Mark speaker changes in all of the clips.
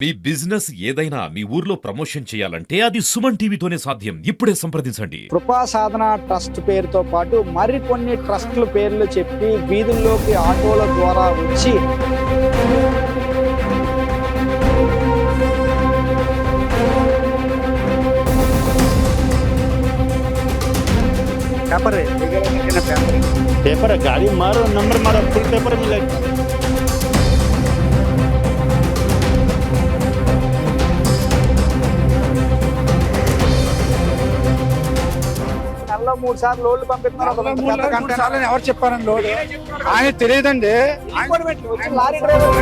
Speaker 1: మీ business ఏదైనా మీ ఊర్లో promotion చేయాలంటే అది సుమన్ టీవీతోనే సాధ్యం ఇప్పుడే సంప్రదించండి
Speaker 2: కృపా సాధన ట్రస్ట్ పేరుతో పాటు మరికొన్ని ట్రస్టుల పేర్లు చెప్పి వీధుల్లోకి ఆటోల ద్వారా వచ్చి పేపర్ పేపర్
Speaker 3: पेपर है गाड़ी मारो नंबर मारो फुल पेपर मिलेगा
Speaker 2: మూడు సార్లు లోడ్లు పంపిస్తున్నారు.
Speaker 4: ఎవరు చెప్పారండి లోడు? ఆయన తెలియదండి.
Speaker 2: వచ్చి lorry driver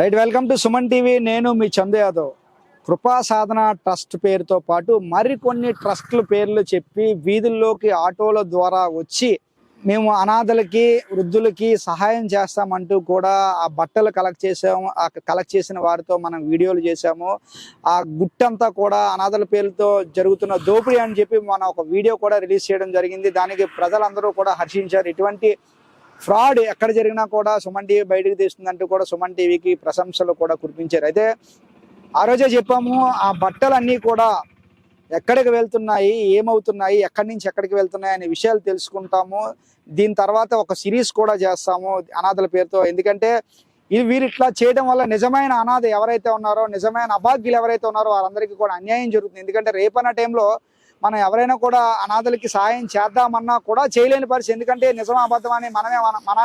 Speaker 2: right welcome to Suman TV. నేను మీ చందు యాదవ్. కృపా సాధన ట్రస్ట్ పేరుతో పాటు మరికొన్ని ట్రస్టుల పేర్లు చెప్పి వీధుల్లోకి ఆటోల ద్వారా వచ్చి మేము అనాథలకి వృద్ధులకి సహాయం చేస్తామంటూ కూడా ఆ బట్టలు కలెక్ట్ చేసాము. ఆ కలెక్ట్ చేసిన వారితో మనం వీడియోలు చేశాము ఆ గుట్టంతా కూడా అనాథల పేరుతో జరుగుతున్న దోపిడీ అని చెప్పి మనం ఒక వీడియో కూడా రిలీజ్ చేయడం జరిగింది. దానికి ప్రజలందరూ కూడా హర్షించారు. ఇటువంటి ఫ్రాడ్ ఎక్కడ జరిగినా కూడా సుమన్ టీవీ బయటకు తీస్తుందంటూ కూడా సుమన్ టీవీకి ప్రశంసలు కూడా కురిపించారు. అయితే ఆ రోజే చెప్పాము ఆ బట్టలన్నీ కూడా ఎక్కడికి వెళ్తున్నాయి ఏమవుతున్నాయి ఎక్కడి నుంచి ఎక్కడికి వెళ్తున్నాయి అనే విషయాలు తెలుసుకుంటాము. దీని తర్వాత ఒక సిరీస్ కూడా చేస్తాము అనాథల పేరుతో. ఎందుకంటే ఇది వీరు ఇట్లా చేయడం వల్ల నిజమైన అనాథ ఎవరైతే ఉన్నారో నిజమైన అభాగ్యులు ఎవరైతే ఉన్నారో వారందరికీ కూడా అన్యాయం జరుగుతుంది. ఎందుకంటే రేపన్న టైంలో మనం ఎవరైనా కూడా అనాథలకి సహాయం చేద్దామన్నా కూడా చేయలేని పరిస్థితి. ఎందుకంటే నిజం అబద్ధం అని మనమే మన మన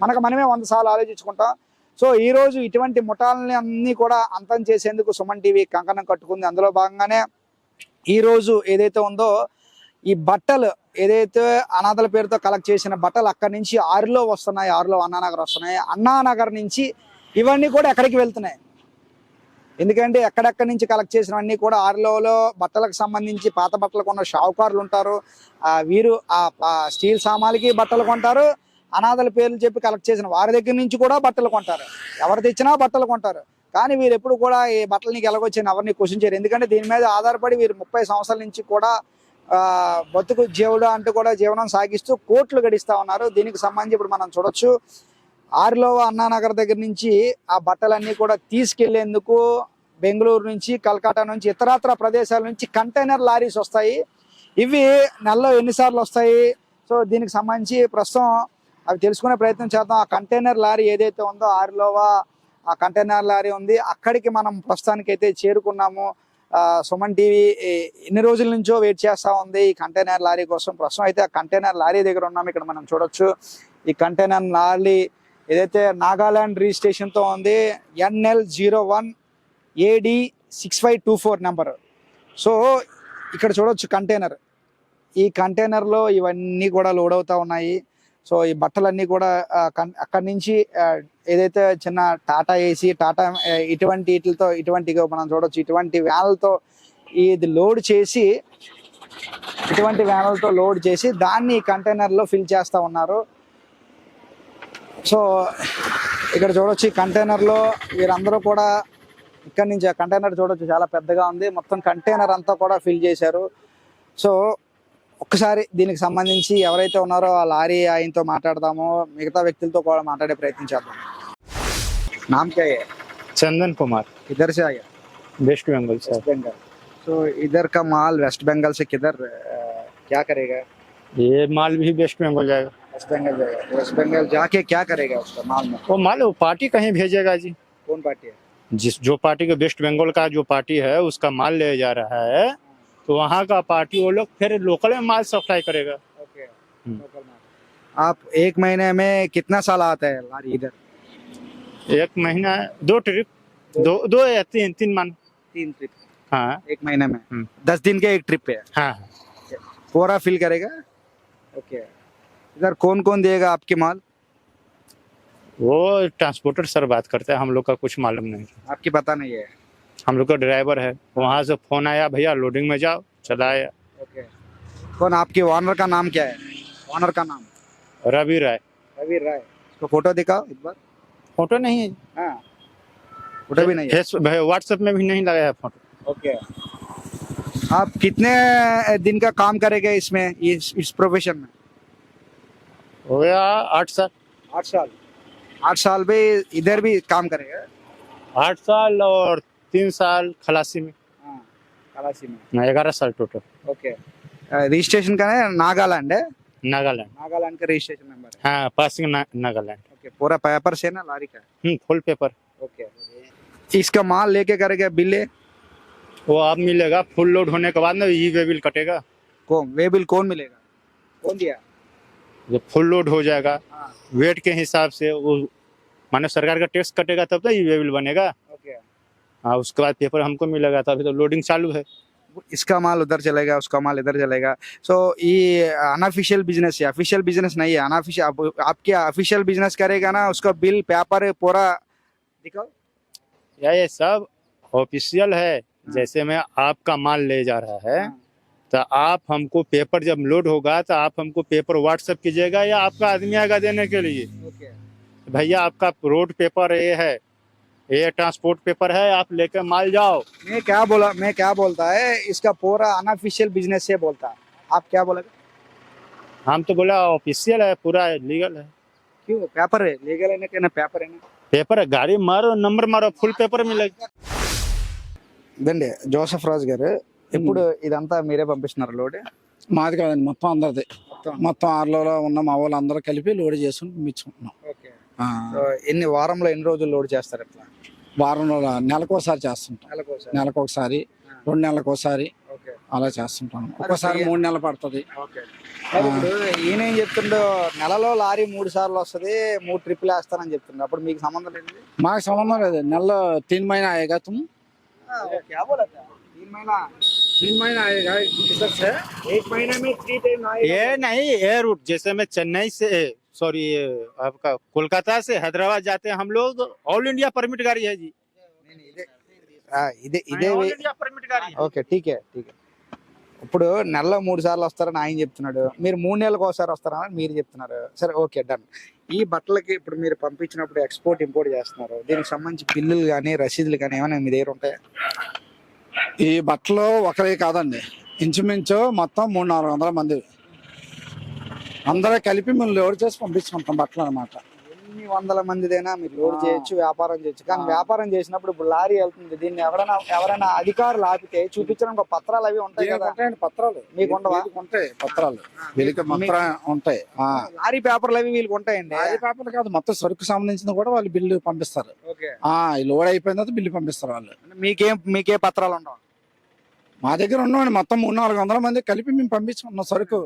Speaker 2: మనకు మనమే వంద సార్లు ఆలోచించుకుంటాం. సో ఈరోజు ఇటువంటి ముఠాలని అన్నీ కూడా అంతం చేసేందుకు సుమన్ టీవీ కంకణం కట్టుకుంది. అందులో భాగంగానే ఈ రోజు ఏదైతే ఉందో ఈ బట్టలు ఏదైతే అనాథల పేరుతో కలెక్ట్ చేసిన బట్టలు అక్కడి నుంచి ఆరులో వస్తున్నాయి ఆరులో అన్నానగర్ వస్తున్నాయి. అన్నానగర్ నుంచి ఇవన్నీ కూడా ఎక్కడికి వెళ్తున్నాయి? ఎందుకంటే ఎక్కడెక్కడి నుంచి కలెక్ట్ చేసినవన్నీ కూడా ఆరులోలో బట్టలకు సంబంధించి పాత బట్టలు కొన్న షావుకారులు ఉంటారు. ఆ వీరు ఆ స్టీల్ సామాన్లకి బట్టలు కొంటారు. అనాథల పేర్లు చెప్పి కలెక్ట్ చేసిన వారి దగ్గర నుంచి కూడా బట్టలు కొంటారు. ఎవరు తెచ్చినా బట్టలు కొంటారు. కానీ వీరు ఎప్పుడు కూడా ఈ బట్టలు నీకు ఎవరిని క్వశ్చన్ చేయరు. ఎందుకంటే దీని మీద ఆధారపడి వీరు ముప్పై సంవత్సరాల నుంచి కూడా బతుకు జీవుడు అంటూ కూడా జీవనం సాగిస్తూ కోట్లు గడిస్తూ ఉన్నారు. దీనికి సంబంధించి ఇప్పుడు మనం చూడొచ్చు. ఆరులో అన్నానగర్ దగ్గర నుంచి ఆ బట్టలన్నీ కూడా తీసుకెళ్ళేందుకు బెంగళూరు నుంచి కలకత్తా నుంచి ఇతరత్ర ప్రదేశాల నుంచి కంటైనర్ లారీస్ వస్తాయి. ఇవి నెలలో ఎన్నిసార్లు వస్తాయి? సో దీనికి సంబంధించి ప్రస్తుతం అవి తెలుసుకునే ప్రయత్నం చేద్దాం. ఆ కంటైనర్ లారీ ఏదైతే ఉందో ఆరిలోవా ఆ కంటైనర్ లారీ ఉంది. అక్కడికి మనం ప్రస్తుతానికి అయితే చేరుకున్నాము సుమన్ టీవీ ఎన్ని రోజుల నుంచో వెయిట్ చేస్తా ఉంది ఈ కంటైనర్ లారీ కోసం. ప్రస్తుతం అయితే ఆ కంటైనర్ లారీ దగ్గర ఉన్నాము ఇక్కడ మనం చూడొచ్చు. ఈ కంటైనర్ లారీ ఏదైతే నాగాలాండ్ రిజిస్ట్రేషన్తో ఉంది NL zero one AD six five two four number. So ఇక్కడ చూడొచ్చు కంటైనర్. ఈ కంటైనర్లో ఇవన్నీ కూడా లోడ్ అవుతా ఉన్నాయి. సో ఈ బట్టలన్నీ కూడా అక్కడి నుంచి ఏదైతే చిన్న టాటా ఏసీ టాటా ఇటువంటి వీటితో ఇటువంటి మనం చూడొచ్చు. ఇటువంటి వ్యాన్లతో ఇది లోడ్ చేసి ఇటువంటి వ్యాన్లతో లోడ్ చేసి దాన్ని కంటైనర్లో ఫిల్ చేస్తూ ఉన్నారు. సో ఇక్కడ చూడొచ్చు ఈ కంటైనర్లో వీరందరూ కూడా ఇక్కడ నుంచి ఆ కంటైనర్ చూడొచ్చు చాలా పెద్దగా ఉంది. మొత్తం కంటైనర్ అంతా కూడా ఫిల్ చేశారు. సో ఒక్కసారి దీనికి సంబంధించి ఎవరైతే ఉన్నారో ఆ లారీ ఆయనతో మాట్లాడదామో మిగతా వ్యక్తులతో కూడా మాట్లాడే ప్రయత్నం చేద్దాం నామ్ క్యా है
Speaker 3: चंदन कुमार
Speaker 2: किधर से आया
Speaker 3: वेस्ट बंगाल से
Speaker 2: वेस्ट बंगाल तो इधर का माल वेस्ट बंगाल से किधर अ, क्या करेगा
Speaker 3: ये माल भी वेस्ट बंगाल जाएगा
Speaker 2: वेस्ट बंगाल जाएगा वेस्ट बंगाल जाके क्या करेगा उसका माल में
Speaker 3: वो माल वो पार्टी कहीं भेजेगा जी
Speaker 2: कौन पार्टी है
Speaker 3: जिस जो पार्टी के वेस्ट बंगाल का जो पार्टी है उसका माल ले जा रहा है तो वहाँ का पार्टी वो लोग फिर लोकल में माल सप्लाई करेगा।
Speaker 2: ओके
Speaker 3: हम्म।
Speaker 2: आप एक महीने में कितना साल आता है लारी इधर?
Speaker 3: एक महीना दो ट्रिप दो दो या तीन तीन मान
Speaker 2: तीन ट्रिप
Speaker 3: हाँ।
Speaker 2: एक महीने में?
Speaker 3: हम्म।
Speaker 2: दस दिन के एक ट्रिप पे है?
Speaker 3: हाँ।
Speaker 2: पूरा फिल करेगा? ओके इधर कौन कौन देगा आपके माल?
Speaker 3: वो ट्रांसपोर्टर सर बात करते हैं हम लोग का कुछ मालूम नहीं।
Speaker 2: आपकी पता नहीं है।
Speaker 3: हम लोग का ड्राइवर है। वहाँ से फ़ोन आया भैया लोडिंग में जाओ। चलाया।
Speaker 2: ओके। कौन आपके ऑनर का नाम क्या है? ओनर का नाम?
Speaker 3: रवि राय।
Speaker 2: रवि राय। उसको फ़ोटो दिखाओ एक बार।
Speaker 3: फ़ोटो नहीं है।
Speaker 2: हाँ। फ़ोटो भी नहीं है?
Speaker 3: व्हाट्सएप में भी नहीं लगाया फ़ोटो।
Speaker 2: ओके। आप कितने दिन का काम करेंगे इसमें इस इस प्रोफेशन में?
Speaker 3: हो गया आठ साल।
Speaker 2: आठ साल। आठ साल भी इधर भी काम करेगा?
Speaker 3: आठ साल और तीन साल खलासी में।
Speaker 2: हाँ, खलासी में।
Speaker 3: ग्यारह साल टोटल।
Speaker 2: ओके। रजिस्ट्रेशन का है नागालैंड है?
Speaker 3: नागालैंड।
Speaker 2: नागालैंड का रजिस्ट्रेशन नंबर हाँ।
Speaker 3: पासिंग ना, नागालैंड।
Speaker 2: ओके पूरा पेपर से ना लारी का?
Speaker 3: Hmm, full paper
Speaker 2: okay. इसका माल लेके करेगा बिल है
Speaker 3: वो अब मिलेगा फुल लोड होने के बाद ना ई वे बिल कटेगा।
Speaker 2: कौन? वे बिल कौन मिलेगा? कौन दिया?
Speaker 3: जब फुल लोड हो जाएगा
Speaker 2: हाँ।
Speaker 3: वेट के हिसाब से वो माने सरकार का टैक्स कटेगा तब तो ई वे बिल बनेगा। हाँ उसके बाद पेपर हमको मिलेगा तो अभी तो लोडिंग चालू है।
Speaker 2: इसका माल उधर चलेगा उसका माल इधर चलेगा। सो ये अनऑफिशियल बिज़नेस है ऑफिशियल बिज़नेस नहीं है अनऑफिशियल आप, आपके ऑफिशियल बिज़नेस करेगा ना उसका बिल पेपर पूरा दिखाओ।
Speaker 3: या ये सब ऑफिशियल है जैसे में आपका माल ले जा रहा है
Speaker 2: हाँ।
Speaker 3: तो आप हमको पेपर जब लोड होगा तो आप हमको पेपर व्हाट्सएप कीजिएगा या आपका आदमी आएगा देने के लिए। भैया आपका रोड पेपर ये है ये ट्रांसपोर्ट पेपर है आप लेकर माल जाओ
Speaker 2: मैं क्या बोला मैं क्या बोलता है इसका पूरा अनऑफिशियल बिजनेस से बोलता है आप क्या बोलेगा
Speaker 3: हम तो बोला ऑफिशियल है पूरा लीगल है
Speaker 2: क्यों पेपर है लीगल है ना कहना पेपर है ना
Speaker 3: पेपर है गाड़ी मारो नंबर मारो फुल पेपर मिलेगा
Speaker 2: ఇదండి జోసఫ్ రాజు గారు ఇప్పుడు ఇదంతా మీరే పంపిస్తున్నారు లోడ్
Speaker 4: మాది కాదండి మొత్తం అందరిది
Speaker 2: మొత్తం
Speaker 4: మొత్తం ఆరులో ఉన్న మా వాళ్ళు అందరూ కలిపి లోడ్ చేసుకుని పంపించుకుంటున్నాం
Speaker 2: ఓకే
Speaker 4: ఆ,
Speaker 2: ఎన్ని వారంలో ఎన్ని రోజులు లోడ్ చేస్తారు ఇట్లా
Speaker 4: వారంలో నెలకు ఒకసారి చేస్తుంటాం
Speaker 2: నెలకోసారి
Speaker 4: నెలకు ఒకసారి రెండు నెలలకు ఒకసారి
Speaker 2: ఓకే
Speaker 4: అలా చేస్తుంటాం ఒక్కోసారి మూడు నెలలు పడుతుంది
Speaker 2: ఓకే ఇప్పుడు ఈయన ఏం చెప్తుండో నెలలో లారీ మూడు సార్లు వస్తది మూడు ట్రిప్పులు వేస్తానని చెప్తుండే అప్పుడు మీకు సంబంధం లేదు
Speaker 4: మాకు సంబంధం లేదు నెల తీన్ మహిళ ఆయేగా తుమ్
Speaker 2: क्या बोला था तीन महीना
Speaker 4: तीन महीना आएगा किधर से
Speaker 2: एक महीने में थ्री टाइम
Speaker 3: ये नहीं ये रूट जैसे मैं चेन्नई से सॉरी आपका कोलकाता से हैदराबाद जाते हैं हम लोग ऑल इंडिया परमिट गाड़ी है जी
Speaker 2: ఇదే ఇదే
Speaker 3: ऑल इंडिया परमिट गाड़ी है
Speaker 2: ఓకే ఠీకే ఠీకే ఇప్పుడు నెలలో మూడు సార్లు వస్తారని ఆయన చెప్తున్నాడు మీరు మూడు నెలలకు ఒకసారి వస్తారని మీరు చెప్తున్నారు సరే ఓకే డన్ ఈ బట్టలకి ఇప్పుడు మీరు పంపించినప్పుడు ఎక్స్పోర్ట్ ఇంపోర్ట్ చేస్తున్నారు దీనికి సంబంధించి బిల్లులు కానీ రసీదులు కానీ ఏమైనా మీ దగ్గర ఉంటాయా
Speaker 4: ఈ బట్టలు ఒకరే కాదండి ఇంచుమించు మొత్తం మూడు నాలుగు వందల మంది అందరూ కలిపి మేము లోడ్ చేసి పంపించుకుంటాం బట్టలు అనమాట
Speaker 2: ఎన్ని వందల మందిదైనా మీరు లోడ్. చేయొచ్చు వ్యాపారం చేయొచ్చు. కానీ. వ్యాపారం చేసినప్పుడు ఇప్పుడు లారీ వెళ్తుంది. దీన్ని ఎవరైనా ఎవరైనా అధికారులు ఆపితే చూపించడానికి ఒక పత్రాలు అవి ఉంటాయి కదా.
Speaker 4: పత్రాలు?
Speaker 2: మీకు ఉండవా?
Speaker 4: ఉంటాయి పత్రాలు. వీళ్ళకి పత్రం ఉంటాయి.
Speaker 2: లారీ పేపర్లు అవి వీళ్ళకి ఉంటాయండి.
Speaker 4: అది పేపర్లు కాదు మొత్తం సరుకు సంబంధించింది కూడా వాళ్ళు బిల్లు పంపిస్తారు. లోడ్ అయిపోయిన తర్వాత బిల్లు పంపిస్తారు వాళ్ళు.
Speaker 2: మీకేం మీకే పత్రాలు ఉండవు.
Speaker 4: మా దగ్గర ఉన్నామండి మొత్తం మూడు నాలుగు వందల మంది కలిపి మేము పంపించుకున్నాం సరుకు.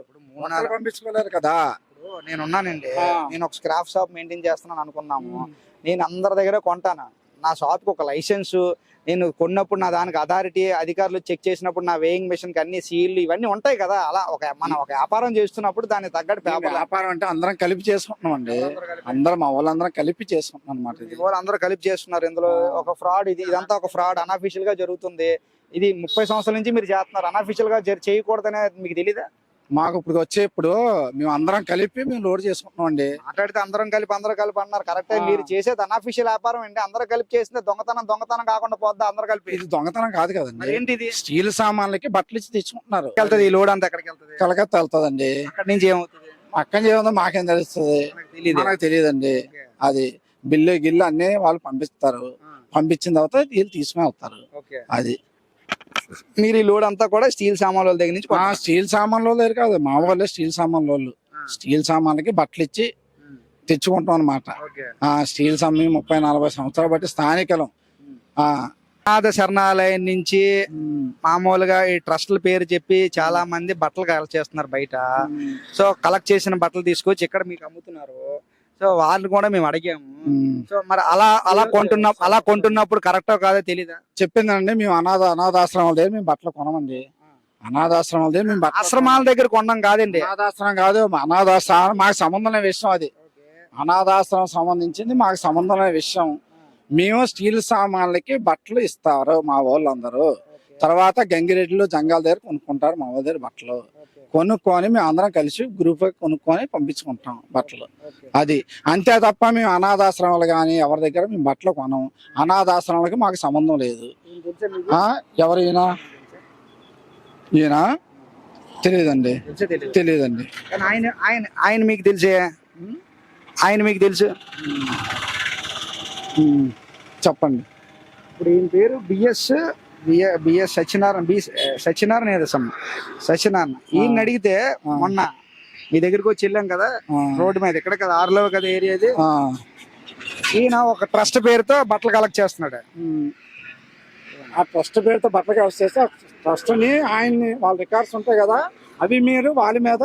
Speaker 2: నాలుగు-
Speaker 4: పంపించుకోలేరు కదా.
Speaker 2: ఇప్పుడు నేను ఉన్నానండి
Speaker 4: ఆ.
Speaker 2: నేను ఒక స్క్రాప్ షాప్ మెయింటైన్ చేస్తున్నాను అనుకున్నాము. నేను అందరి దగ్గర కొంటాను. నా షాప్కి ఒక లైసెన్స్ నేను కొన్నప్పుడు నా దానికి అథారిటీ అధికారులు చెక్ చేసినప్పుడు నా వేయింగ్ మెషిన్కి అన్ని సీల్లు ఇవన్నీ ఉంటాయి కదా. అలా ఒక మనం ఒక వ్యాపారం చేస్తున్నప్పుడు దానికి తగ్గట్టు పేపర్
Speaker 4: వ్యాపారం అంటే అందరం కలిపి చేసుకుంటున్నాం. అండి అందరం మా వాళ్ళందరం కలిపి చేసుకుంటున్నాం అనమాట ఇది
Speaker 2: అందరూ కలిపి చేస్తున్నారు. ఇందులో ఒక ఫ్రాడ్ ఇది ఇదంతా ఒక ఫ్రాడ్ అన్అఫీషియల్గా జరుగుతుంది. ఇది ముప్పై సంవత్సరాల నుంచి మీరు చేస్తున్నారు. అన్అఫీషియల్గా చేయకూడదనే మీకు తెలీదా?
Speaker 4: మాకు ఇప్పుడు వచ్చేప్పుడు మేము అందరం కలిపి మేము లోడ్ చేసుకుంటున్నాం అండి
Speaker 2: మాట్లాడితే అందరం కలిపి అందరూ కలిపి అన్నారు. కరెక్ట్. మీరు చేసేది అన్అఫీషియల్ వ్యాపారం అండి. అందరూ కలిపి చేస్తే దొంగతనం దొంగతనం కాకుండా పోద్దా? అందరూ కలిపి.
Speaker 4: ఇది దొంగతనం కాదు కదండి.
Speaker 2: ఏంటి ఇది
Speaker 4: స్టీల్ సామాన్లకి బట్టలు ఇచ్చి తెచ్చుకుంటున్నారు.
Speaker 2: వెళ్తది ఈ లోడ్ అంతా ఎక్కడికి వెళ్తది?
Speaker 4: కలకత్తా వెళ్తుందండి.
Speaker 2: అక్కడి నుంచి ఏమవుతుంది?
Speaker 4: అక్కడి నుంచి ఏముందో మాకేం తెలుస్తుంది.
Speaker 2: మనకు
Speaker 4: తెలియదండి అది బిల్లు గిల్లు అన్ని వాళ్ళు పంపిస్తారు. పంపించిన తర్వాత వీళ్ళు తీసుకుని వెళ్తారు. అది.
Speaker 2: మీరు ఈ లోడ్ అంతా కూడా స్టీల్ సామాన్ల దగ్గర నుంచి
Speaker 4: ఆ. స్టీల్ సామాన్లు దగ్గర కాదు మా వాళ్ళే స్టీల్ సామాన్లు వాళ్ళు. స్టీల్ సామాన్లకి బట్టలు ఇచ్చి. తెచ్చుకుంటాం అనమాట ఆ స్టీల్ సమ్మి ముప్పై నలభై సంవత్సరాలు బట్టి స్థానికలం. ఆ
Speaker 2: అనాథ శరణాలయం నుంచి మామూలుగా ఈ ట్రస్ట్ల పేరు చెప్పి చాలా మంది బట్టలు కలెక్ట్ చేస్తున్నారు బయట. సో కలెక్ట్ చేసిన బట్టలు తీసుకొచ్చి ఇక్కడ మీకు అమ్ముతున్నారు. సో వాళ్ళు కూడా మేము అడిగాము. సో మరి అలా అలా కొంటున్న అలా కొంటున్నప్పుడు కరెక్టో కాదో తెలీదా?
Speaker 4: చెప్పిందండి మేము అనాథ అనాథాశ్రమాల దగ్గర మేము బట్టలు కొనమండి. అనాథాశ్రమాల దగ్గర మేము
Speaker 2: ఆశ్రమాల దగ్గర కొనడం కాదండి.
Speaker 4: అనాథాశ్రమం కాదు మా అనాథాశ్రమం మాకు సంబంధం లేని విషయం అది. అనాథాశ్రమం సంబంధించింది మాకు సంబంధం లేని విషయం మేము స్టీల్ సామాన్లకి బట్టలు ఇస్తారు మా వాళ్ళందరూ. తర్వాత గంగిరెడ్డిలో జంగాల దగ్గర కొనుక్కుంటారు మా దగ్గర బట్టలు. కొనుక్కొని మేము అందరం కలిసి గ్రూప్ కొనుక్కొని పంపించుకుంటాం బట్టలు. అది అంతే తప్ప మేము అనాథాశ్రమాలు కానీ ఎవరి దగ్గర మేము బట్టలు కొనం అనాథాశ్రమాలకి మాకు సంబంధం లేదు. ఆ, ఎవరు ఈయన? ఈయన? తెలియదండి? తెలియదండి
Speaker 2: ఆయన ఆయన ఆయన మీకు తెలిసే? ఆయన మీకు తెలుసు?
Speaker 4: చెప్పండి.
Speaker 2: ఇప్పుడు ఈయన పేరు BS BS Satyanarayana B Satyanarayana ఏదో సమ్ సత్యనారాయణ. ఈయన అడిగితే మొన్న మీ దగ్గరికి వచ్చి వెళ్ళాం కదా రోడ్డు మీద. ఇక్కడ కదా ఆరులో కదా ఏరియా ఇది. ఈయన ఒక ట్రస్ట్ పేరుతో బట్టలు కలెక్ట్ చేస్తున్నాడు.
Speaker 4: ఆ ట్రస్ట్ పేరుతో బట్టలకి వస్తే ట్రస్ట్ని ఆయన్ని వాళ్ళ రికార్డ్స్ ఉంటాయి కదా అవి మీరు వాళ్ళ మీద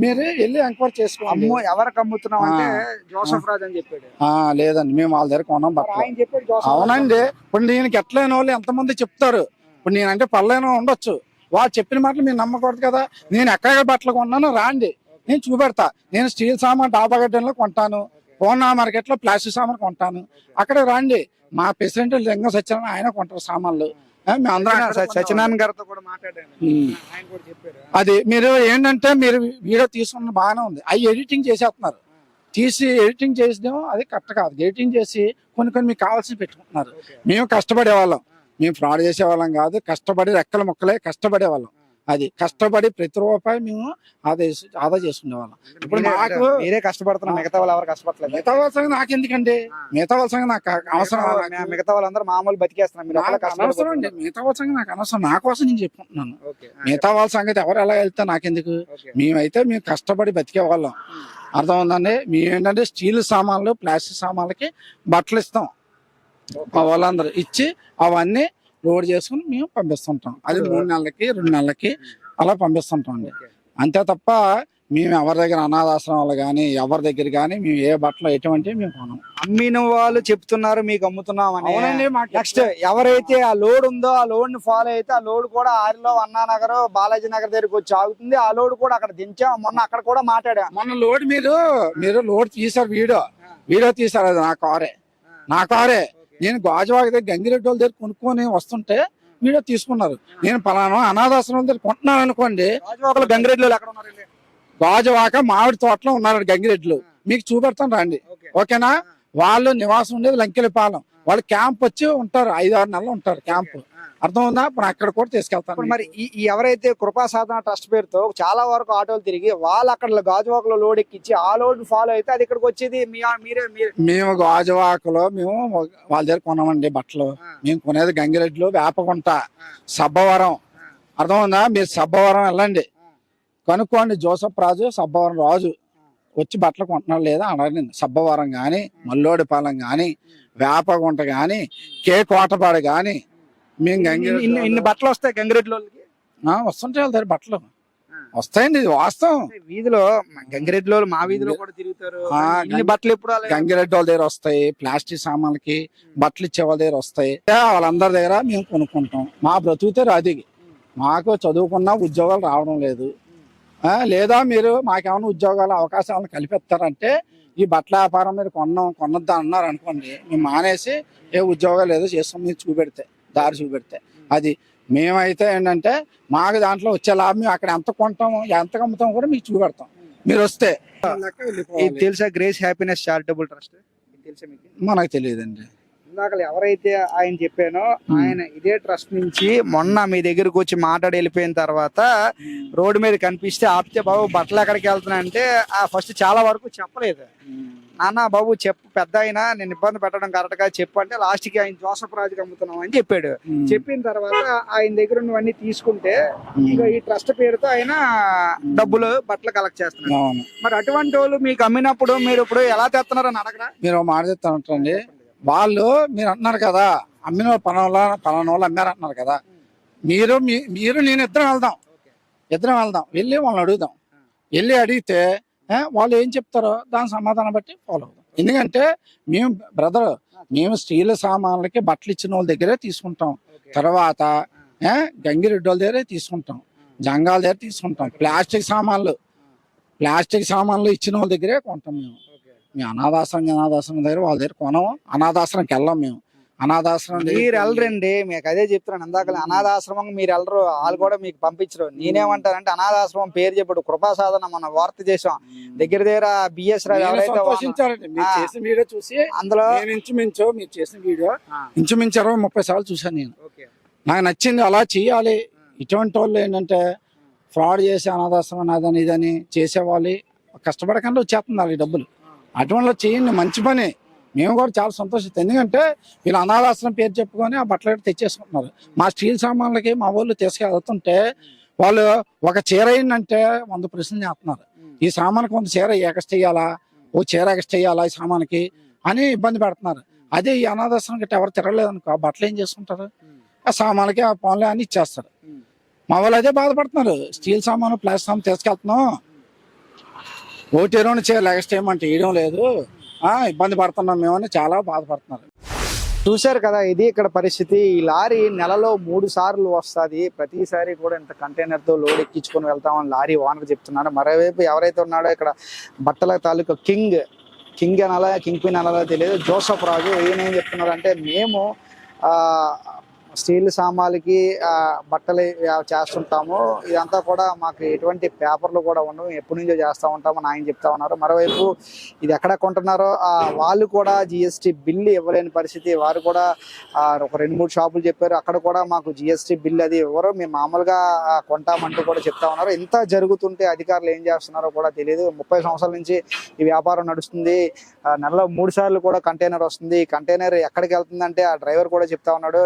Speaker 4: మీరు వెళ్ళి ఎంక్వైరీ చేసుకోండి.
Speaker 2: అమ్ము ఎవరికి అమ్ముతున్నాం అంటే. జోసఫ్ రాజ్ అని చెప్పాడు.
Speaker 4: ఆ, లేదండి మేము వాళ్ళ దగ్గర కొన్నాం
Speaker 2: మరి
Speaker 4: బట్టలు
Speaker 2: ఆయన చెప్పాడు జోసఫ్ రాజ్.
Speaker 4: అవునండి ఇప్పుడు దీనికి ఎట్లైన వాళ్ళు ఎంతమంది చెప్తారు? ఇప్పుడు నేనంటే పర్లేనో ఉండొచ్చు. వాళ్ళు చెప్పిన మాటలు మీరు నమ్మకూడదు కదా. నేను ఎక్కడ బట్టలు కొన్నానో రాండి. నేను చూపెడతా. నేను స్టీల్ సామాన్ డాబా గడ్డలో కొంటాను. పూర్ణ మార్కెట్లో ప్లాస్టిక్ సామాన్ కొంటాను. అక్కడ రాండి. మా ప్రెసిడెంట్ లింగం సత్యనారాయణ ఆయన కొంటారు సామాన్లు.
Speaker 2: సత్యనారాయణ గారితో కూడా మాట్లాడాను. చెప్పారు.
Speaker 4: అది మీరు ఏంటంటే మీరు వీడియో తీసుకున్న బాగానే ఉంది. అవి ఎడిటింగ్ చేసేస్తున్నారు. తీసి ఎడిటింగ్ చేసినాం అది కరెక్ట్ కాదు. ఎడిటింగ్ చేసి కొన్ని కొన్ని మీకు కావాల్సి పెట్టుకుంటున్నారు. మేము కష్టపడే వాళ్ళం మేము ఫ్రాడ్ చేసే వాళ్ళం కాదు. కష్టపడి రెక్కల ముక్కలే కష్టపడే వాళ్ళం అది కష్టపడి ప్రతి రూపాయి మేము ఆదా ఆదా చేసుకునే వాళ్ళం ఇప్పుడు మాకు
Speaker 2: మీరే కష్టపడుతున్నారు మిగతా వాళ్ళు ఎవరు కష్టపడలేదు
Speaker 4: మిగతా వాళ్ళ సంగతి నాకు ఎందుకండి? మిగతా వాళ్ళ సంగతి నాకు అవసరం
Speaker 2: మిగతా-
Speaker 4: నాకు.
Speaker 2: వాళ్ళందరూ మామూలు
Speaker 4: నాకు అనవసరం అండి. మిగతా వాళ్ళ సంగతి నాకు అనవసరం. నా కోసం నేను చెప్పుకుంటున్నాను. మిగతా వాళ్ళ సంగతి ఎవరు ఎలా వెళ్తే నాకెందుకు. మేమైతే మేము కష్టపడి బతికే వాళ్ళం అర్థం ఉందండి మేము ఏంటంటే స్టీల్ సామాన్లు ప్లాస్టిక్ సామాన్లకి బట్టలు ఇస్తాం. మా వాళ్ళందరూ ఇచ్చి అవన్నీ లోడ్ చేసుకుని మేము పంపిస్తుంటాం. అది మూడు నెలలకి రెండు నెలలకి అలా పంపిస్తుంటాం అండి. అంతే తప్ప మేము ఎవరి దగ్గర అనాథాశ్రమాలు కానీ ఎవరి దగ్గర కానీ మేము ఏ బట్టలు ఎటువంటి మేము కొనం
Speaker 2: అమ్మిన వాళ్ళు చెప్తున్నారు మీకు అమ్ముతున్నాం అని. నెక్స్ట్ ఎవరైతే ఆ లోడ్ ఉందో ఆ లోడ్ని ఫాలో అయితే ఆ లోడ్ కూడా ఆరిలో అన్నానగర్ బాలాజీ నగర్ దగ్గరికి వచ్చి ఆగుతుంది. ఆ లోడ్ కూడా అక్కడ దించాం మొన్న అక్కడ కూడా మాట్లాడాం
Speaker 4: మొన్న లోడ్ మీరు మీరు లోడ్ తీసారు వీడియో. వీడియో తీసారు అది నా కారే. నా కారే. నేను గాజువాక దగ్గర గంగిరెడ్డి వాళ్ళ దగ్గర కొనుక్కొని వస్తుంటే వీడియో తీసుకున్నారు. నేను పలానా అనాథాశ్రమం దగ్గర కొంటున్నాను అనుకోండి
Speaker 2: గంగిరెడ్డిలో ఎక్కడ ఉన్నారు వీళ్ళు?
Speaker 4: గాజువాక మామిడి తోటలో ఉన్నారు గంగిరెడ్లు మీకు చూపెడతాను రండి.
Speaker 2: ఓకే.
Speaker 4: ఓకేనా? వాళ్ళు నివాసం ఉండేది లంకెలపాలెం. వాళ్ళు క్యాంప్ వచ్చి ఉంటారు ఐదు ఆరు నెలలు ఉంటారు క్యాంప్. అర్థం ఉందా ఇప్పుడు అక్కడ కూడా తీసుకెళ్తాను
Speaker 2: మరి ఈ ఎవరైతే కృపా సాధన ట్రస్ట్ పేరుతో చాలా వరకు ఆటోలు తిరిగి వాళ్ళు అక్కడ గాజువాకలో లోడ్ ఎక్కించి ఆ లోడ్ ఫాలో అయితే అది ఇక్కడికి వచ్చేది మీరే
Speaker 4: మేము గాజువాకలో మేము వాళ్ళ దగ్గర కొన్నామండి బట్టలు. మేము కొనేది గంగిరెడ్లు వేపకుంట సబ్బవరం. అర్థం ఉందా మీరు సబ్బవరం వెళ్ళండి. కనుక్కోండి జోసఫ్ రాజు సబ్బవరం రాజు. వచ్చి బట్టలు కొంటున్నారు లేదా అడగండి సబ్బవరం కానీ మల్లోడిపాలెం కానీ వేపగుంట కానీ కే కోటపాడు కానీ మేము. గంగిరెడ్డి
Speaker 2: ఇన్ని ఇన్ని బట్టలు వస్తాయి గంగిరెడ్డి వాళ్ళకి
Speaker 4: వాళ్ళ దగ్గర బట్టలు. వస్తాయండి ఇది వాస్తవం.
Speaker 2: వీధిలో గంగిరెడ్డి వాళ్ళు మా వీధిలో కూడా తిరుగుతారు. ఇన్ని బట్టలు ఎప్పుడు?
Speaker 4: గంగిరెడ్డి వాళ్ళ దగ్గర వస్తాయి ప్లాస్టిక్ సామాన్లకి బట్టలు ఇచ్చే వాళ్ళ దగ్గర వస్తాయి. వాళ్ళందరి దగ్గర మేము కొనుక్కుంటాం. మా బ్రతుకుతే రాది మాకు చదువుకున్న ఉద్యోగాలు రావడం లేదు. లేదా మీరు మాకేమైనా ఉద్యోగాలు అవకాశాలను కల్పిస్తారంటే ఈ బట్టల వ్యాపారం మీరు కొన్నాం కొనొద్దా అన్నారు అనుకోండి మేము మానేసి ఏ ఉద్యోగాలు ఏదో చేస్తాం మీరు చూపెడితే దారి చూపెడితే. అది మేమైతే ఏంటంటే మాకు దాంట్లో వచ్చే లాభం మేము అక్కడ ఎంత కొంటాము ఎంత అమ్ముతాం కూడా మీకు చూపెడతాం. మీరు వస్తే.
Speaker 2: తెలుసా గ్రేస్ హ్యాపీనెస్ చారిటబుల్ ట్రస్ట్ తెలుసా మీకు?
Speaker 4: మనకు తెలియదండి.
Speaker 2: ఇందాక ఎవరైతే ఆయన చెప్పానో ఆయన ఇదే ట్రస్ట్ నుంచి మొన్న మీ దగ్గరకు వచ్చి మాట్లాడి వెళ్ళిపోయిన తర్వాత రోడ్డు మీద కనిపిస్తే ఆపితే బాబు బట్టలు ఎక్కడికి వెళ్తున్నా అంటే ఆ ఫస్ట్ చాలా వరకు చెప్పలేదు. నాన్న బాబు చెప్పు పెద్ద ఆయన నేను ఇబ్బంది పెట్టడం కరెక్ట్గా చెప్పు అంటే లాస్ట్కి ఆయన జోసఫ్ రాజుకి అమ్ముతున్నాం అని చెప్పాడు. చెప్పిన తర్వాత ఆయన దగ్గర ఉన్నవన్నీ తీసుకుంటే ఇక ఈ ట్రస్ట్ పేరుతో ఆయన డబ్బులు బట్టలు కలెక్ట్ చేస్తున్నారు
Speaker 4: అవును.
Speaker 2: మరి అటువంటి వాళ్ళు మీకు అమ్మినప్పుడు మీరు ఇప్పుడు ఎలా తెస్తున్నారని అడగరా?
Speaker 4: మీరు మాట చెప్తానంటండి. వాళ్ళు మీరు అంటున్నారు కదా అమ్మిన వాళ్ళు పలానా పలానా వాళ్ళు అమ్మారు అంటున్నారు కదా. మీరు మీ- మీరు నేను ఇద్దరం వెళ్దాం. ఇద్దరం వెళ్దాం. వెళ్ళి వాళ్ళని అడుగుదాం. వెళ్ళి అడిగితే వాళ్ళు ఏం చెప్తారో దాని సమాధానం బట్టి ఫాలో అవుదాం. ఎందుకంటే మేము బ్రదర్ మేము స్టీల్ సామాన్లకి బట్టలు ఇచ్చిన వాళ్ళ దగ్గరే తీసుకుంటాం. తర్వాత గంగిరెడ్డి వాళ్ళ దగ్గరే తీసుకుంటాం. జంగాల దగ్గర తీసుకుంటాం. ప్లాస్టిక్ సామాన్లు. ప్లాస్టిక్ సామాన్లు ఇచ్చిన వాళ్ళ దగ్గరే కొంటాం మేము. మేము అనాథాశ్రమం అనాథాశ్రమం దగ్గర వాళ్ళ దగ్గర కొనము. అనాథాశ్రమంకి వెళ్ళాం మేము. అనాథాశ్రమం
Speaker 2: మీరు వెళ్ళరండి. మీకు అదే చెప్తున్నాను. ఇందాక అనాథాశ్రమం మీరు వెళ్ళరు. వాళ్ళు కూడా మీకు పంపించరు. నేనేమంటానంటే అనాథాశ్రమం పేరు చెప్పడు. కృపా సాధన మన వార్త చేసాం దగ్గర దగ్గర బిఎస్ రావు ఎవరైతే.
Speaker 4: చేసిన చూసి
Speaker 2: అందులో
Speaker 4: ఇంచుమించు మీరు చేసిన వీడియో
Speaker 2: ఆ.
Speaker 4: ఇంచుమించు ఇరవై ముప్పై సార్లు చూశాను నేను. నాకు నచ్చింది అలా చేయాలి. ఇటువంటి వాళ్ళు ఏంటంటే ఫ్రాడ్ చేసి అనాథాశ్రమం అదని ఇదని చేసేవాళ్ళు కష్టపడకుండా వచ్చేస్తుంది వాళ్ళకి డబ్బులు. అటువంటి చేయండి మంచి పని. మేము కూడా చాలా సంతోషిస్తాం. ఎందుకంటే వీళ్ళు అనాథాశ్రమం పేరు చెప్పుకొని ఆ బట్టలు తెచ్చేసుకుంటున్నారు. మా స్టీల్ సామాన్లకి మా వాళ్ళు తీసుకెళ్తుంటే వాళ్ళు ఒక చీర అయిందంటే వంద ప్రశ్నలు చేస్తున్నారు. ఈ సామాన్కి వంద చీర ఎగస్ట్ చేయాలా ఓ చీర ఎగస్ట్ చేయాలా ఈ సామాన్కి? అని ఇబ్బంది పెడుతున్నారు. అదే ఈ అనాథాశ్రమం గట్రా ఎవరు తిరగలేదు అనుకో ఆ బట్టలు ఏం చేసుకుంటారు? ఆ సామాన్లకి ఆ పనులు అని ఇచ్చేస్తారు. మా వాళ్ళు అదే బాధపడుతున్నారు. స్టీల్ సామాను ప్లాస్టిక్ సామాన్ తీసుకెళ్తున్నాం. ఒకటి రెండు చీరలు టైం అంటే వేయడం లేదు. ఇబ్బంది పడుతున్నాం మేమని చాలా బాధపడుతున్నారు.
Speaker 2: చూశారు కదా ఇది ఇక్కడ పరిస్థితి. ఈ లారీ నెలలో మూడు సార్లు వస్తుంది. ప్రతిసారి కూడా ఇంత కంటైనర్తో లోడ్ ఎక్కించుకొని వెళ్తామని లారీ ఓనర్ చెప్తున్నారు మరోవైపు ఎవరైతే ఉన్నాడో ఇక్కడ బట్టల తాలూకా కింగ్ కింగ్ అనాలా కింగ్ పిన్ అనాలా తెలియదు. జోసఫ్ రాజు ఈయన ఏం చెప్తున్నారంటే మేము స్టీల్ సామాన్లకి బట్టలు చేస్తుంటాము. ఇదంతా కూడా మాకు ఎటువంటి పేపర్లు కూడా ఉండవు. ఎప్పటి నుంచో చేస్తూ ఉంటామని ఆయన చెప్తా ఉన్నారు. మరోవైపు ఇది ఎక్కడ కొంటున్నారో వాళ్ళు కూడా జిఎస్టీ బిల్లు ఇవ్వలేని పరిస్థితి. వారు కూడా ఒక రెండు మూడు షాపులు చెప్పారు. అక్కడ కూడా మాకు జిఎస్టీ బిల్ అది ఇవ్వరు. మేము మామూలుగా కొంటామంటూ కూడా చెప్తా ఉన్నారు. ఇంత జరుగుతుంటే అధికారులు ఏం చేస్తున్నారో కూడా తెలియదు ముప్పై సంవత్సరాల నుంచి ఈ వ్యాపారం నడుస్తుంది. నెలలో మూడు సార్లు కూడా కంటైనర్ వస్తుంది. కంటైనర్ ఎక్కడికి వెళ్తుందంటే ఆ డ్రైవర్ కూడా చెప్తా ఉన్నాడు.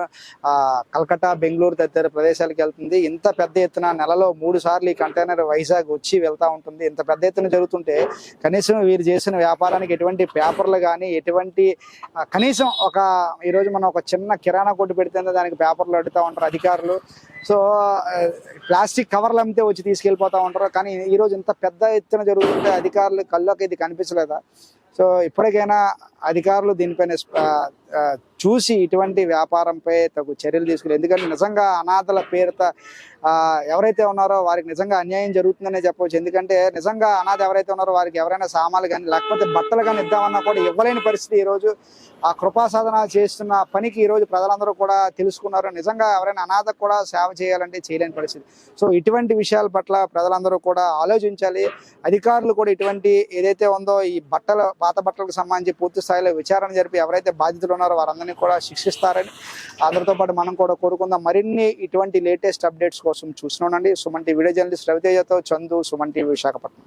Speaker 2: కలకట్టా బెంగళూరు తదితర ప్రదేశాలకు వెళ్తుంది. ఇంత పెద్ద ఎత్తున నెలలో మూడు సార్లు ఈ కంటైనర్ వైజాగ్ వచ్చి వెళ్తూ ఉంటుంది. ఇంత పెద్ద ఎత్తున జరుగుతుంటే కనీసం వీరు చేసిన వ్యాపారానికి ఎటువంటి పేపర్లు కానీ ఎటువంటి కనీసం ఒక ఈరోజు మనం ఒక చిన్న కిరాణా కొట్టు పెడితే దానికి పేపర్లు అడుగుతూ ఉంటారు అధికారులు. సో ప్లాస్టిక్ కవర్లు అమ్మితే వచ్చి తీసుకెళ్ళిపోతూ ఉంటారు. కానీ ఈరోజు ఇంత పెద్ద ఎత్తున జరుగుతుంటే అధికారులు కళ్ళకి ఇది కనిపించలేదా? సో ఇప్పటికైనా అధికారులు దీనిపైన చూసి ఇటువంటి వ్యాపారంపై తగు చర్యలు తీసుకుని ఎందుకంటే నిజంగా అనాథల పేరుత ఎవరైతే ఉన్నారో వారికి నిజంగా అన్యాయం జరుగుతుందనే చెప్పవచ్చు. ఎందుకంటే నిజంగా అనాథ ఎవరైతే ఉన్నారో వారికి ఎవరైనా సామాన్లు కానీ లేకపోతే బట్టలు కానీ ఇద్దామన్నా కూడా ఇవ్వలేని పరిస్థితి ఈ రోజు ఆ కృపాసాధన చేస్తున్న పనికి ఈ రోజు ప్రజలందరూ కూడా తెలుసుకున్నారు. నిజంగా ఎవరైనా అనాథకు కూడా సేవ చేయాలంటే చేయలేని పరిస్థితి. సో ఇటువంటి విషయాల పట్ల ప్రజలందరూ కూడా ఆలోచించాలి. అధికారులు కూడా ఇటువంటి ఏదైతే ఉందో ఈ బట్టల పాత బట్టలకు సంబంధించి పూర్తి స్థాయిలో విచారణ జరిపి ఎవరైతే బాధితులు ఉన్నారో వారందరినీ కూడా శిక్షిస్తారని అందరితో పాటు మనం కూడా కోరుకుందాం. మరిన్ని ఇటువంటి లేటెస్ట్ అప్డేట్స్ కోసం చూస్తున్నానండి సుమంటి వీడియో జర్నలిస్ట్ రవితేజతో చందు సుమంటి విశాఖపట్నం.